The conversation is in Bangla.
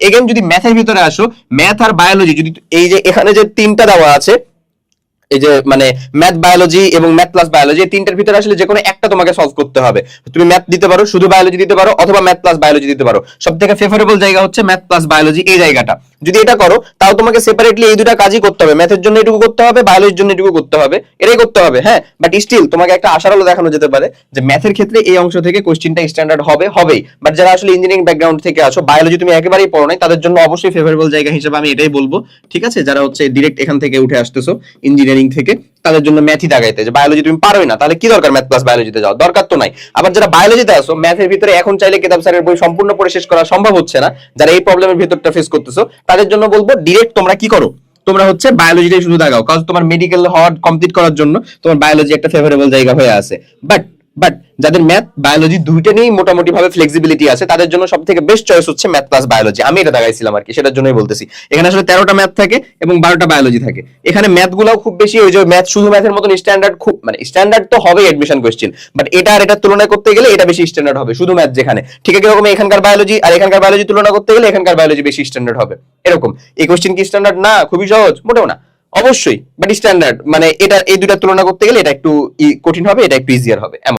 এগেন যদি ম্যাথের ভিতরে আসো ম্যাথ আর বায়োলজি যদি এই যে এখানে যে তিনটা দেওয়া আছে, এই যে মানে ম্যাথ বায়োলজি এবং ম্যাথ প্লাস বায়োলজি এই তিনটার ভিতরে আসলে যে কোনো একটা তোমাকে সলভ করতে হবে। তুমি ম্যাথ দিতে পারো, শুধু বায়োলজি দিতে পারো, অথবা ম্যাথ প্লাস বায়োলজি দিতে পারো। সব থেকে ফেভারেবল জায়গা হচ্ছে ম্যাথ প্লাস বায়োলজি এই জায়গাটা। যদি এটা করো, তাও তোমাকে সেপারেটলি এই দুটা কাজই করতে হবে। ম্যাথের জন্য এটুকু করতে হবে বায়োলজির জন্য এটুকু করতে হবে, এটাই করতে হবে হ্যাঁ? বাট স্টিল তোমাকে একটা আশার আলো দেখানো যেতে পারে যে ম্যাথের ক্ষেত্রে এই অংশ থেকে কোশ্চেনটা স্ট্যান্ডার্ড হবে, হবেই। বাট যারা আসলে ইঞ্জিনিয়ারিং ব্যাকগ্রাউন্ড থেকে আসো বায়োলজি তুমি একেবারেই পড়ো নাই, তাদের জন্য অবশ্যই ফেভারেবল জায়গা হিসেবে আমি এটাই বলব, ঠিক আছে? যারা হচ্ছে ডিরেক্ট এখান থেকে উঠে আসতেছো ইঞ্জিনিয়ারিং থেকে তাদের জন্য ম্যাথই দাগাইতে। যে বায়োলজি তুমি পারোই না, তাহলে কি দরকার ম্যাথ প্লাস বায়োলজিতে যাও দরকার তো নাই। আবার যারা বায়োলজিতে আসো ম্যাথের ভিতরে এখন চাইলে কেতাব স্যারের বই সম্পূর্ণ পড়ে শেষ করা সম্ভব হচ্ছে না। যারা এই প্রবলেমের ভিতরটা ফেস করতেছো, তাদের জন্য বলব ডিরেক্ট তোমরা কি করো? তোমরা হচ্ছে বায়োলজিটাই শুধু দেখাও কারণ তোমার মেডিকেল হওয়ার কমপ্লিট করার জন্য তোমার বায়োলজি একটা ফেভারেবল জায়গা হয়ে আছে। বাট বাট যাদের ম্যাথ বায়োলজি দুইটা নিয়েই মোটামুটি ভাবে ফ্লেক্সিবিলিটি আছে, তাদের জন্য সব থেকে বেস্ট চয়েস হচ্ছে ম্যাথ প্লাস বায়োলজি আমি এটা দেখাইছিলাম আর কি, সেটার জন্যই বলতেছি। এখানে আসলে তেরোটা ম্যাথ থাকে এবং বারোটা বায়োলজি থাকে। এখানে ম্যাথ গুলাও খুব বেশি ওই যে ম্যাথ শুধু ম্যাথের মতন স্ট্যান্ডার্ড খুব মানে স্ট্যান্ডার্ড তো হবেই এডমিশন কোয়েশ্চেন বাট এটা আর এটার তুলনা করতে গেলে এটা বেশি স্ট্যান্ডার্ড হবে, শুধু ম্যাথ যেখানে। ঠিক আছে এরকম এখানকার বায়োলজি আর এখানকার বায়োলজি তুলনা করতে গেলে এখানকার বায়োলজি বেশি স্ট্যান্ডার্ড হবে। এরকম। এই কোয়েশ্চেন কি স্ট্যান্ডার্ড না, খুবই সহজ, মোটেও না। অবশ্যই বাট স্ট্যান্ডার্ড মানে এটা, এই দুটার তুলনা করতে গেলে এটা একটু কঠিন হবে, এটা একটু ইজিয়ার হবে, এমন।